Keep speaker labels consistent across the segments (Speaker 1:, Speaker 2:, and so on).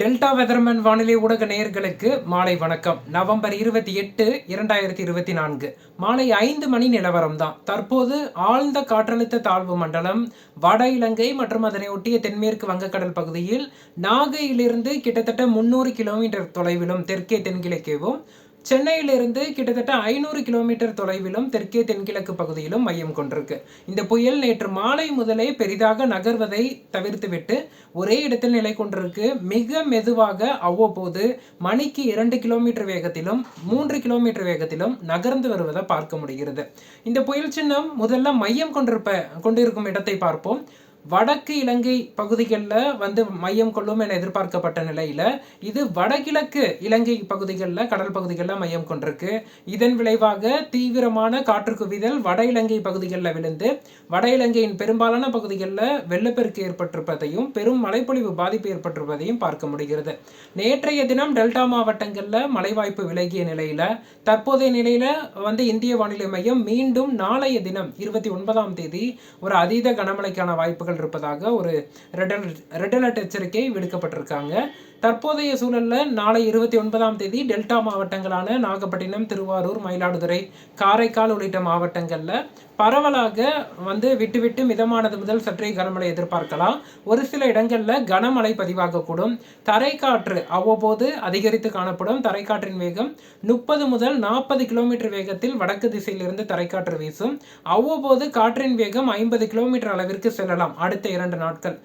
Speaker 1: Delta weatherman வானிலை ஊடக நேயர்களுக்கு மாலை வணக்கம். நவம்பர் இருபத்தி எட்டு இரண்டாயிரத்தி இருபத்தி நான்கு. மாலை ஐந்து மணி நிலவரம் தான் தற்போது ஆழ்ந்த காற்றழுத்த தாழ்வு மண்டலம் வட இலங்கை மற்றும் அதனை ஒட்டிய தென்மேற்கு வங்கக்கடல் பகுதியில் நாகையிலிருந்து கிட்டத்தட்ட முன்னூறு கிலோமீட்டர் தொலைவிலும் தெற்கே தென்கிழக்கேவும் சென்னையிலிருந்து கிட்டத்தட்ட ஐநூறு கிலோமீட்டர் தொலைவிலும் தெற்கே தென்கிழக்கு பகுதியிலும் மையம் கொண்டிருக்கு. இந்த புயல் நேற்று மாலை முதலே பெரிதாக நகர்வதை தவிர்த்துவிட்டு ஒரே இடத்தில் நிலை கொண்டிருக்கு. மிக மெதுவாக அவ்வப்போது மணிக்கு இரண்டு கிலோமீட்டர் வேகத்திலும் மூன்று கிலோமீட்டர் வேகத்திலும் நகர்ந்து வருவதை பார்க்க முடிகிறது. இந்த புயல் சின்னம் முதல்ல மையம் கொண்டிருப்ப கொண்டிருக்கும் இடத்தை பார்ப்போம். வடக்கு இலங்கை பகுதிகளில் வந்து மையம் கொள்ளும் என எதிர்பார்க்கப்பட்ட நிலையில் இது வடகிழக்கு இலங்கை பகுதிகளில் கடல் பகுதிகளில் மையம் கொண்டிருக்கு. இதன் விளைவாக தீவிரமான காற்று குவிதல் வட இலங்கை பகுதிகளில் விழுந்து வட இலங்கையின் பெரும்பாலான பகுதிகளில் வெள்ளப்பெருக்கு ஏற்பட்டிருப்பதையும் பெரும் மழைப்பொழிவு பாதிப்பு ஏற்பட்டிருப்பதையும் பார்க்க முடிகிறது. நேற்றைய தினம் டெல்டா மாவட்டங்களில் மழை வாய்ப்பு விலகிய நிலையில் தற்போதைய நிலையில் வந்து இந்திய வானிலை மையம் மீண்டும் நாளைய தினம் இருபத்தி ஒன்பதாம் தேதி ஒரு அதீத கனமழைக்கான வாய்ப்புகள் இருப்பதாக ஒரு ரெட் அலர்ட் ரெட் அலர்ட் எச்சரிக்கை விடுக்கப்பட்டிருக்காங்க. தற்போதைய சூழலில் நாளை இருபத்தி ஒன்பதாம் தேதி டெல்டா மாவட்டங்களான நாகப்பட்டினம் திருவாரூர் மயிலாடுதுறை காரைக்கால் உள்ளிட்ட மாவட்டங்களில் பரவலாக வந்து விட்டு விட்டு மிதமானது முதல் சற்றே கனமழை எதிர்பார்க்கலாம். ஒரு சில இடங்களில் கனமழை பதிவாகக்கூடும். தரைக்காற்று அவ்வப்போது அதிகரித்து காணப்படும். தரைக்காற்றின் வேகம் முப்பது முதல் நாற்பது கிலோமீட்டர் வேகத்தில் வடக்கு திசையிலிருந்து தரைக்காற்று வீசும். அவ்வப்போது காற்றின் வேகம் ஐம்பது கிலோமீட்டர் அளவிற்கு செல்லலாம். அடுத்த இரண்டு நாட்கள்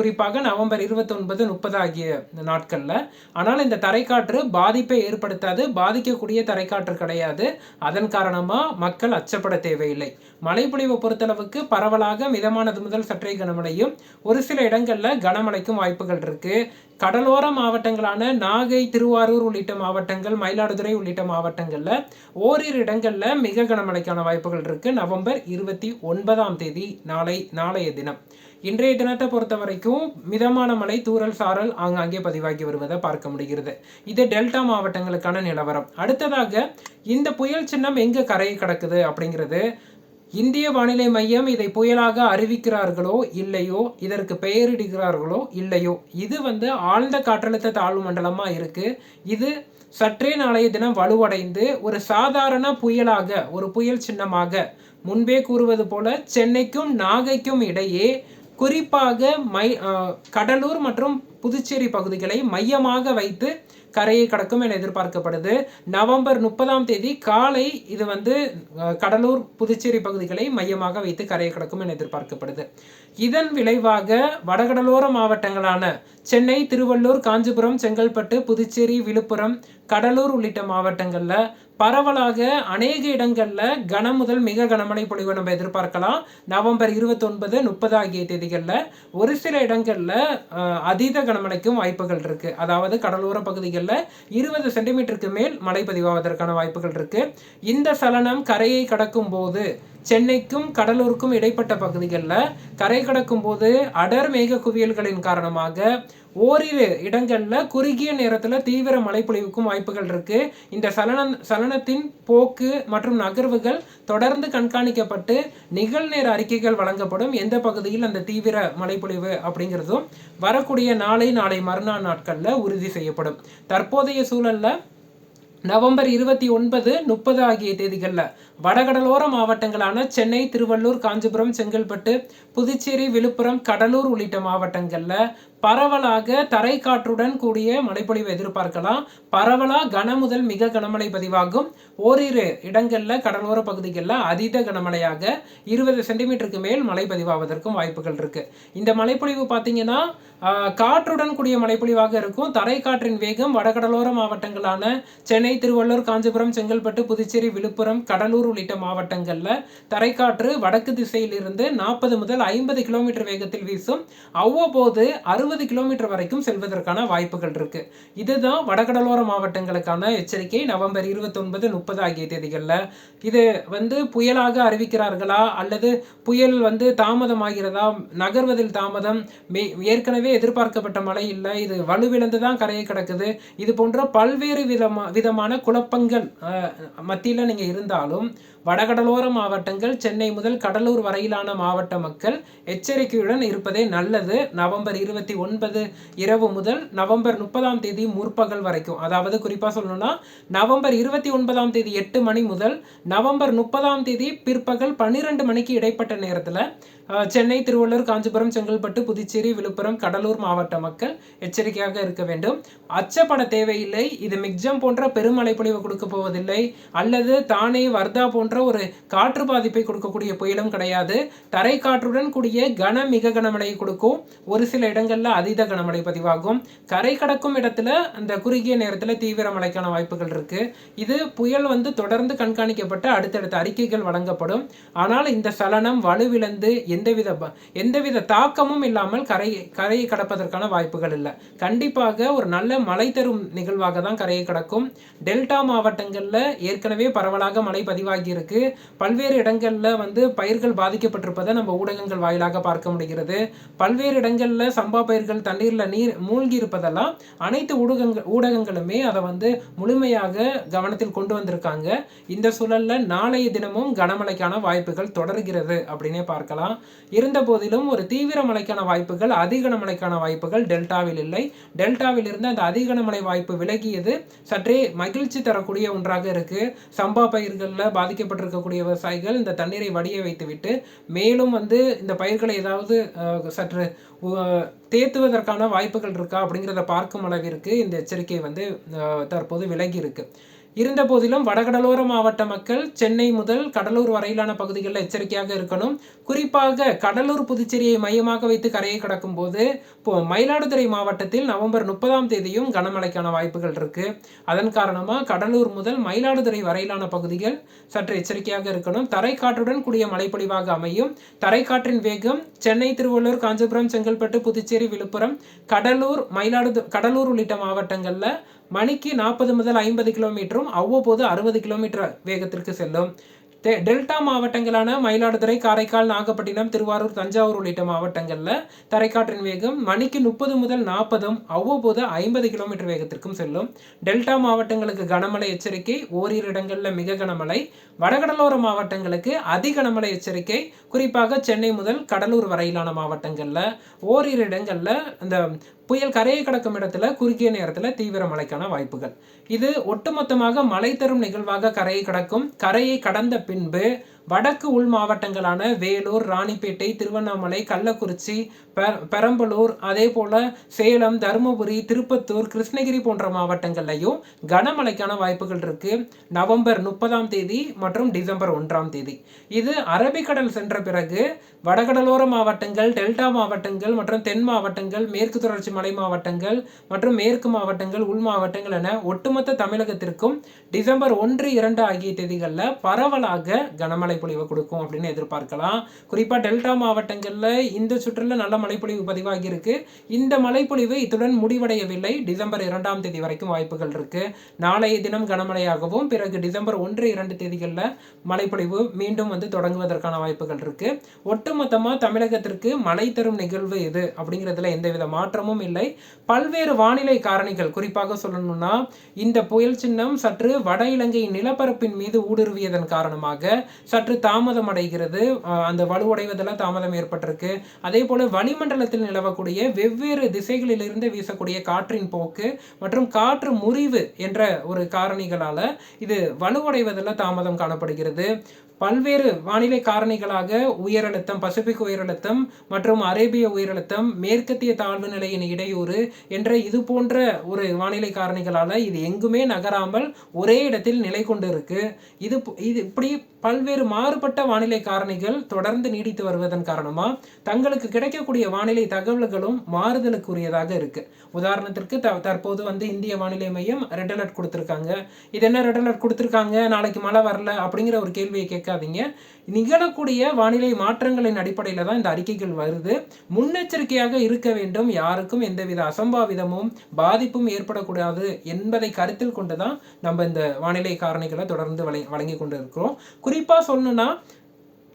Speaker 1: குறிப்பாக நவம்பர் இருபத்தொன்பது முப்பது ஆகிய நாட்களில். ஆனால் இந்த தரைக்காற்று பாதிப்பை ஏற்படுத்தாது. பாதிக்கக்கூடிய தரைக்காற்று கிடையாது. அதன் காரணமாக மக்கள் அச்சப்பட தேவையில்லை. மழைப்பொழிவை பொறுத்தளவுக்கு பரவலாக மிதமானது முதல் சற்றே கனமழையும் ஒரு சில இடங்களில் கனமழைக்கும் வாய்ப்புகள் இருக்குது கடலோர மாவட்டங்களான நாகை திருவாரூர் உள்ளிட்ட மாவட்டங்கள் மயிலாடுதுறை உள்ளிட்ட மாவட்டங்களில் ஓரிரு இடங்களில் மிக கனமழைக்கான வாய்ப்புகள் இருக்குது நவம்பர் இருபத்தி ஒன்பதாம் தேதி நாளை நாளைய தினம். இன்றைய தினத்தை பொறுத்த வரைக்கும் மிதமான மழை தூரல் சாரல் ஆங்காங்கே பதிவாகி வருவதை பார்க்க முடிகிறது. இது டெல்டா மாவட்டங்களுக்கான நிலவரம். அடுத்ததாக இந்த புயல் சின்னம் எங்கே கரையை கடக்குது அப்படிங்கிறது இந்திய வானிலை மையம் இதை புயலாக அறிவிக்கிறார்களோ இல்லையோ இதற்கு பெயரிடுகிறார்களோ இல்லையோ இது வந்து ஆழ்ந்த காற்றழுத்த தாழ்வு மண்டலமாக இருக்குது இது சற்றே நாளைய தினம் வலுவடைந்து ஒரு சாதாரண புயலாக ஒரு புயல் சின்னமாக முன்பே கூறுவது போல சென்னைக்கும் நாகைக்கும் இடையே குறிப்பாக மை கடலூர் மற்றும் புதுச்சேரி பகுதிகளை மையமாக வைத்து கரையை கடக்கும் என எதிர்பார்க்கப்படுது. நவம்பர் முப்பதாம் தேதி காலை இது வந்து கடலூர் புதுச்சேரி பகுதிகளை மையமாக வைத்து கரையை கடக்கும் என எதிர்பார்க்கப்படுது. இதன் விளைவாக வடகடலோர மாவட்டங்களான சென்னை திருவள்ளூர் காஞ்சிபுரம் செங்கல்பட்டு புதுச்சேரி விழுப்புரம் கடலூர் உள்ளிட்ட மாவட்டங்களில் பரவலாக அநேக இடங்களில் கன முதல் மிக கனமழை பொழிவை நம்ம எதிர்பார்க்கலாம். நவம்பர் இருபத்தொன்பது முப்பது ஆகிய தேதிகளில் ஒரு சில இடங்களில் அதீத கனமழைக்கும் வாய்ப்புகள் இருக்கு. அதாவது கடலோர பகுதிகளில் இருபது சென்டிமீட்டருக்கு மேல் மழை பதிவாவதற்கான வாய்ப்புகள் இருக்கு. இந்த சலனம் கரையை கடக்கும் போது சென்னைக்கும் கடலூருக்கும் இடைப்பட்ட பகுதிகளில் கரை கடக்கும் போது அடர் மேக குவியல்களின் காரணமாக ஓரிரு இடங்களில் குறுகிய நேரத்தில் தீவிர மழைப்பொழிவுக்கும் வாய்ப்புகள் இருக்கு. இந்த சலனம் சலனத்தின் போக்கு மற்றும் நகர்வுகள் தொடர்ந்து கண்காணிக்கப்பட்டு நிகழ்நேர அறிக்கைகள் வழங்கப்படும் எந்த பகுதியில் அந்த தீவிர மழைப்பொழிவு அப்படிங்கிறதும் வரக்கூடிய நாளை நாளை மறுநாள் நாட்களில் உறுதி செய்யப்படும். தற்போதைய சூழலில் நவம்பர் இருபத்தி ஒன்பது முப்பது ஆகிய தேதிகளில் வடகடலோர மாவட்டங்களான சென்னை திருவள்ளூர் காஞ்சிபுரம் செங்கல்பட்டு புதுச்சேரி விழுப்புரம் கடலூர் உள்ளிட்ட மாவட்டங்களில் பரவலாக தரை காற்றுடன் கூடிய மழைப்பொழிவு எதிர்பார்க்கலாம். பரவலாக கன முதல் மிக கனமழை பதிவாகும். ஓரிரு இடங்களில் கடலோர பகுதிகளில் அதீத கனமழையாக இருபது சென்டிமீட்டருக்கு மேல் மழை பதிவாவதற்கும் வாய்ப்புகள் இருக்கு. இந்த மழைப்பொழிவு பார்த்தீங்கன்னா காற்றுடன் கூடிய மழைப்பொழிவாக இருக்கும். தரை காற்றின் வேகம் வடகடலோர மாவட்டங்களான சென்னை திருவள்ளூர் காஞ்சிபுரம் செங்கல்பட்டு புதுச்சேரி விழுப்புரம் கடலூர் உள்ளிட்ட மாவட்டங்களில் தரைக்காற்று வடக்கு திசையிலிருந்து நாற்பது முதல் ஐம்பது கிலோமீட்டர் வேகத்தில் வீசும். அவ்வப்போது அறுபது அறுபது கிலோமீட்டர் வரைக்கும் செல்வதற்கான வாய்ப்புகள் இருக்கு. இதுதான் வடகடலோர மாவட்டங்களுக்கான எச்சரிக்கை. நவம்பர் இருபத்தொன்பது முப்பது ஆகிய தேதிகளில். இது வந்து புயலாக அறிவிக்கிறார்களா? அல்லது புயல் வந்து தாமதமாகிறதா? நகர்வதில் தாமதம்? ஏற்கனவே எதிர்பார்க்கப்பட்ட மழை இல்லை. இது வலுவிழந்து தான் கரையை கிடக்குது. இது போன்ற பல்வேறு விதமா விதமான குழப்பங்கள் மத்தியில் நீங்கள் இருந்தாலும் வடகடலோர மாவட்டங்கள் சென்னை முதல் கடலூர் வரையிலான மாவட்ட மக்கள் எச்சரிக்கையுடன் இருப்பதே நல்லது. நவம்பர் இருபத்தி ஒன்பது இரவு முதல் நவம்பர் முப்பதாம் தேதி முற்பகல் வரைக்கும். அதாவது குறிப்பாக சொல்லணும்னா நவம்பர் இருபத்தி ஒன்பதாம் தேதி எட்டு மணி முதல் நவம்பர் முப்பதாம் தேதி பிற்பகல் பன்னிரெண்டு மணிக்கு இடைப்பட்ட நேரத்தில் சென்னை திருவள்ளூர் காஞ்சிபுரம் செங்கல்பட்டு புதுச்சேரி விழுப்புரம் கடலூர் மாவட்ட மக்கள் எச்சரிக்கையாக இருக்க வேண்டும். அச்சப்பட தேவையில்லை. இது மிக்ஜம் போன்ற பெருமழை பொழிவு கொடுக்க போவதில்லை. அல்லது தானே வர்தா போன்ற ஒரு காற்று பாதிப்பை கொடுக்கக்கூடிய புயலும் கிடையாது. தரை காற்றுடன் கூடிய கன மிக கனமழையை கொடுக்கும். ஒரு சில இடங்களில் அதீத கனமழை பதிவாகும். கரை கடக்கும் இடத்துல அந்த குறுகிய நேரத்தில் தீவிர மழைக்கான வாய்ப்புகள் இருக்கு. இது புயல் வந்து தொடர்ந்து கண்காணிக்கப்பட்டு அடுத்தடுத்த அறிக்கைகள் வழங்கப்படும். ஆனால் இந்த சலனம் வலுவிழந்து எந்தவித எந்தவித தாக்கமும் இல்லாமல் கரை கரையை கடப்பதற்கான வாய்ப்புகள் இல்லை. கண்டிப்பாக ஒரு நல்ல மழை தரும் நிகழ்வாக தான் கரையை கடக்கும். டெல்டா மாவட்டங்களில் ஏற்கனவே பரவலாக மழை பதிவாகி இருக்கு. பல்வேறு இடங்களில் வந்து பயிர்கள் பாதிக்கப்பட்டிருப்பதை நம்ம ஊடகங்கள் வாயிலாக பார்க்க முடிகிறது. பல்வேறு இடங்களில் சம்பா பயிர்கள் தண்ணீரில் நீர் மூழ்கி இருப்பதெல்லாம் அனைத்து ஊடகங்கள் ஊடகங்களுமே அதை வந்து முழுமையாக கவனத்தில் கொண்டு வந்திருக்காங்க. இந்த சூழலில் நாளைய தினமும் கனமழைக்கான வாய்ப்புகள் தொடர்கிறது அப்படின்னே பார்க்கலாம். இருந்த போதிலும் ஒரு தீவிர மழைக்கான வாய்ப்புகள் அதிக மழைக்கான வாய்ப்புகள் டெல்டாவில் இல்லை. டெல்டாவில் இருந்து அந்த அதிக மழை வாய்ப்பு விலகியது சற்றே மகிழ்ச்சி தரக்கூடிய ஒன்றாக இருக்கு. சம்பா பயிர்களில் பாதிக்கப்பட்டிருக்கக்கூடிய விவசாயிகள் இந்த தண்ணீரை வடிய வைத்துவிட்டு மேலும் வந்து இந்த பயிர்களை ஏதாவது சற்று தேத்துவதற்கான வாய்ப்புகள் இருக்கா அப்படிங்கிறத பார்க்கும் அளவிற்கு இந்த எச்சரிக்கை வந்து தற்போது விலகி இருக்கு. இருந்த போதிலும் வடகடலோர மாவட்ட மக்கள் சென்னை முதல் கடலூர் வரையிலான பகுதிகளில் எச்சரிக்கையாக இருக்கணும். குறிப்பாக கடலூர் புதுச்சேரியை மையமாக வைத்து கரையை கடக்கும் போது இப்போ மயிலாடுதுறை மாவட்டத்தில் நவம்பர் முப்பதாம் தேதியும் கனமழைக்கான வாய்ப்புகள் இருக்கு. அதன் காரணமாக கடலூர் முதல் மயிலாடுதுறை வரையிலான பகுதிகள் சற்று எச்சரிக்கையாக இருக்கணும். தரைக்காற்றுடன் கூடிய மழைப்பொழிவாக அமையும். தரைக்காற்றின் வேகம் சென்னை திருவள்ளூர் காஞ்சிபுரம் செங்கல்பட்டு புதுச்சேரி விழுப்புரம் கடலூர் மயிலாடுது கடலூர் உள்ளிட்ட மாவட்டங்களில் மணிக்கு நாற்பது முதல் ஐம்பது கிலோமீட்டரும் அவ்வப்போது அறுபது கிலோமீட்டர் வேகத்திற்கு செல்லும். டெ- டெல்டா மாவட்டங்களான மயிலாடுதுறை காரைக்கால் நாகப்பட்டினம் திருவாரூர் தஞ்சாவூர் உள்ளிட்ட மாவட்டங்களில் தரைக்காற்றின் வேகம் மணிக்கு முப்பது முதல் நாற்பதும் அவ்வப்போது ஐம்பது கிலோமீட்டர் வேகத்திற்கும் செல்லும். டெல்டா மாவட்டங்களுக்கு கனமழை எச்சரிக்கை ஓரிரு இடங்களில் மிக கனமழை. வடகடலோர மாவட்டங்களுக்கு அதி கனமழை எச்சரிக்கை குறிப்பாக சென்னை முதல் கடலூர் வரையிலான மாவட்டங்களில். ஓரிரு இடங்களில் இந்த புயல் கரையை கடக்கும் இடத்துல குறுகிய நேரத்தில் தீவிர மழைக்கான வாய்ப்புகள். இது ஒட்டுமொத்தமாக மழை தரும் நிகழ்வாக கரையை கடக்கும் கரையை கடந்த பின்பு வடக்கு உள் மாவட்டங்களான வேலூர் ராணிப்பேட்டை திருவண்ணாமலை கள்ளக்குறிச்சி பெ- பெரம்பலூர் அதே போல சேலம் தருமபுரி திருப்பத்தூர் கிருஷ்ணகிரி போன்ற மாவட்டங்கள்லையும் கனமழைக்கான வாய்ப்புகள் இருக்கு. நவம்பர் முப்பதாம் தேதி மற்றும் டிசம்பர் ஒன்றாம் தேதி. இது அரபிக்கடல் சென்ற பிறகு வடகடலோர மாவட்டங்கள் டெல்டா மாவட்டங்கள் மற்றும் தென் மாவட்டங்கள் மேற்கு தொடர்ச்சி மலை மாவட்டங்கள் மற்றும் மேற்கு மாவட்டங்கள் உள் மாவட்டங்கள் என ஒட்டுமொத்த தமிழகத்திற்கும் டிசம்பர் ஒன்று இரண்டு ஆகிய தேதிகளில் பரவலாக கனமழை பொழிவு கொடுக்கும் அப்படின்னு எதிர்பார்க்கலாம். குறிப்பாக டெல்டா மாவட்டங்களில் இந்த சுற்றில் நல்ல மழைப்பொழிவு பதிவாகி இருக்கு. இந்த மழைப்பொழிவு இத்துடன் முடிவடையவில்லை. டிசம்பர் இரண்டாம் தேதி வரைக்கும் வாய்ப்புகள் இருக்கு. நாளைய தினம் கனமழையாகவும் பிறகு டிசம்பர் ஒன்று இரண்டு தேதிகளில் மழைப்பொழிவு மீண்டும் வந்து தொடங்குவதற்கான வாய்ப்புகள் இருக்கு. ஒட்டுமொத்தமாக தமிழகத்திற்கு மழை தரும் நிகழ்வு இது அப்படிங்கிறதுல எந்தவித மாற்றமும் இல்லை. பல்வேறு வானிலை காரணிகள் குறிப்பாக சொல்லணும்னா இந்த புயல் சின்னம் சற்று வட இலங்கை நிலப்பரப்பின் மீது ஊடுருவியதன் காரணமாக சற்று தாமதம் அடைகிறது அந்த வலுவடைவதெல்லாம் தாமதம் ஏற்பட்டிருக்கு. அதே போல் வளிமண்டலத்தில் நிலவக்கூடிய வெவ்வேறு திசைகளிலிருந்து வீசக்கூடிய காற்றின் போக்கு மற்றும் காற்று முறிவு என்ற ஒரு காரணிகளால் இது வலுவடைவதில் தாமதம் காணப்படுகிறது. பல்வேறு வானிலை காரணிகளாக உயரழுத்தம் பசிபிக் உயரழுத்தம் மற்றும் அரேபிய உயரழுத்தம் மேற்கத்திய தாழ்வு நிலையின் இடையூறு என்ற இது போன்ற ஒரு வானிலை காரணிகளால் இது எங்குமே நகராமல் ஒரே இடத்தில் நிலை கொண்டு இருக்கு இது இது இப்படி பல்வேறு மாறுபட்ட வானிலை காரணிகள் தொடர்ந்து நீடித்து வருவதன் காரணமாக தங்களுக்கு கிடைக்கக்கூடிய வானிலை தகவல்களும் மாறுதலுக்குரியதாக இருக்கு. உதாரணத்திற்கு த தற்போது வந்து இந்திய வானிலை மையம் ரெட் அலர்ட் கொடுத்துருக்காங்க. இது என்ன ரெட் அலர்ட் கொடுத்துருக்காங்க? நாளைக்கு மழை வரல அப்படிங்கிற ஒரு கேள்வியை கேட்காதீங்க. நிகழக்கூடிய வானிலை மாற்றங்களின் அடிப்படையில் தான் இந்த அறிக்கைகள் வருது. முன்னெச்சரிக்கையாக இருக்க வேண்டும். யாருக்கும் எந்தவித அசம்பாவிதமும் பாதிப்பும் ஏற்படக்கூடாது என்பதை கருத்தில் கொண்டு தான் நம்ம இந்த வானிலை காரணிகளை தொடர்ந்து வழங்கி வழங்கி கொண்டு இருக்கிறோம் குறிப்பாக சொல்லணுன்னா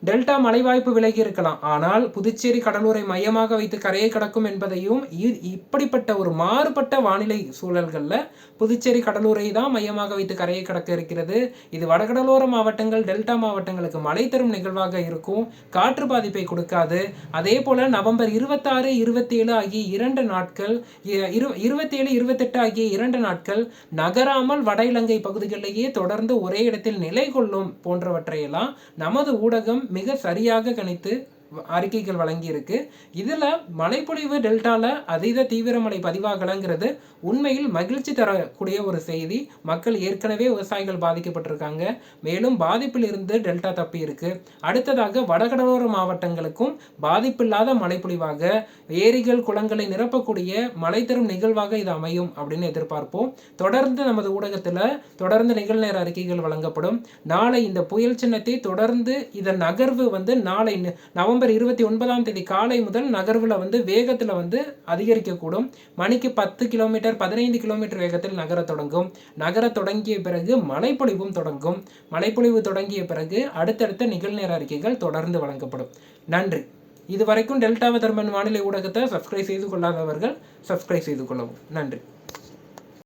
Speaker 1: டெல்டா மழை வாய்ப்பு விலகி இருக்கலாம். ஆனால் புதுச்சேரி கடலூரை மையமாக வைத்து கரையை கடக்கும் என்பதையும் இ- இப்படிப்பட்ட ஒரு மாறுபட்ட வானிலை சூழல்களில் புதுச்சேரி கடலூரை தான் மையமாக வைத்து கரையை கடக்க இருக்கிறது. இது வடகடலோர மாவட்டங்கள் டெல்டா மாவட்டங்களுக்கு மழை தரும் நிகழ்வாக இருக்கும். காற்று பாதிப்பை கொடுக்காது. அதே போல நவம்பர் இருபத்தாறு இருபத்தேழு ஆகிய இரண்டு நாட்கள் இ- இரு இருபத்தேழு இருபத்தெட்டு ஆகிய இரண்டு நாட்கள் நகராமல் வட இலங்கை பகுதிகளிலேயே தொடர்ந்து ஒரே இடத்தில் நிலை கொள்ளும் போன்றவற்றையெல்லாம் நமது ஊடகம் மிக சரியாக கணித்து அறிக்கைகள் வழங்கியிருக்கு. இதில் மழைப்பொழிவு டெல்டாவில் அதீத தீவிர மழை பதிவாகலைங்கிறது உண்மையில் மகிழ்ச்சி தரக்கூடிய ஒரு செய்தி. மக்கள் ஏற்கனவே விவசாயிகள் பாதிக்கப்பட்டிருக்காங்க. மேலும் பாதிப்பில் இருந்து டெல்டா தப்பி இருக்கு அடுத்ததாக வடகடலோர மாவட்டங்களுக்கும் பாதிப்பில்லாத மழைப்பொழிவாக ஏரிகள் குளங்களை நிரப்பக்கூடிய மழை தரும் நிகழ்வாக இது அமையும் அப்படின்னு எதிர்பார்ப்போம். தொடர்ந்து நமது ஊடகத்தில் தொடர்ந்து நிகழ்நேர அறிக்கைகள் வழங்கப்படும். நாளை இந்த புயல் சின்னத்தை தொடர்ந்து இதன் நகர்வு வந்து நாளை நவம்பர் நவம்பர் இருபத்தி ஒன்பதாம் தேதி காலை முதல் நகர்வில் வந்து வேகத்தில் வந்து அதிகரிக்கக்கூடும். மணிக்கு பத்து கிலோமீட்டர் பதினைந்து கிலோமீட்டர் வேகத்தில் நகரத் தொடங்கும். நகரத் தொடங்கிய பிறகு மழைப்பொழிவும் தொடங்கும். மழைப்பொழிவு தொடங்கிய பிறகு அடுத்தடுத்த நிகழ்நேர அறிக்கைகள் தொடர்ந்து வழங்கப்படும். நன்றி. இதுவரைக்கும் டெல்டாவ தர்மன் வானிலை ஊடகத்தை சப்ஸ்கிரைப் செய்து கொள்ளாதவர்கள் சப்ஸ்கிரைப் செய்து கொள்ளவும். நன்றி.